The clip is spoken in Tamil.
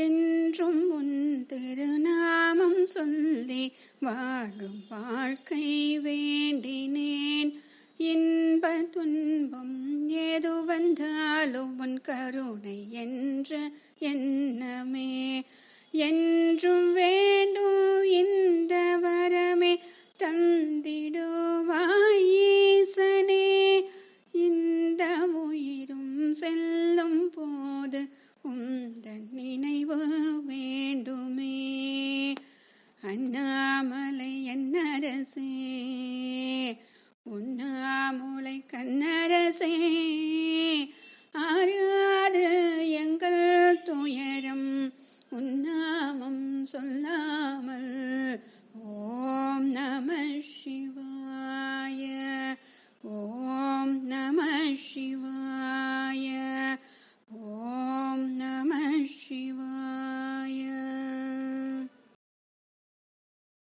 என்றும் உன் திருநாமம் சொல்லி வாழும் வாழ்க்கை வேண்டினேன். இன்ப துன்பம் ஏது வந்தாலும் உன் கருணை என்ற எண்ணமே. என்றும் வேண்டும் இந்த வரமே தந்திடுவாயீசனே இந்த உயிரும் செல்லும் போது உந்தன் உண்ணாமலை என்னரசே உண்ணாமுலை கண்ணரசே. ஆறாது எங்கள் துயரம் உண்ணாமம் சொல்லாமல்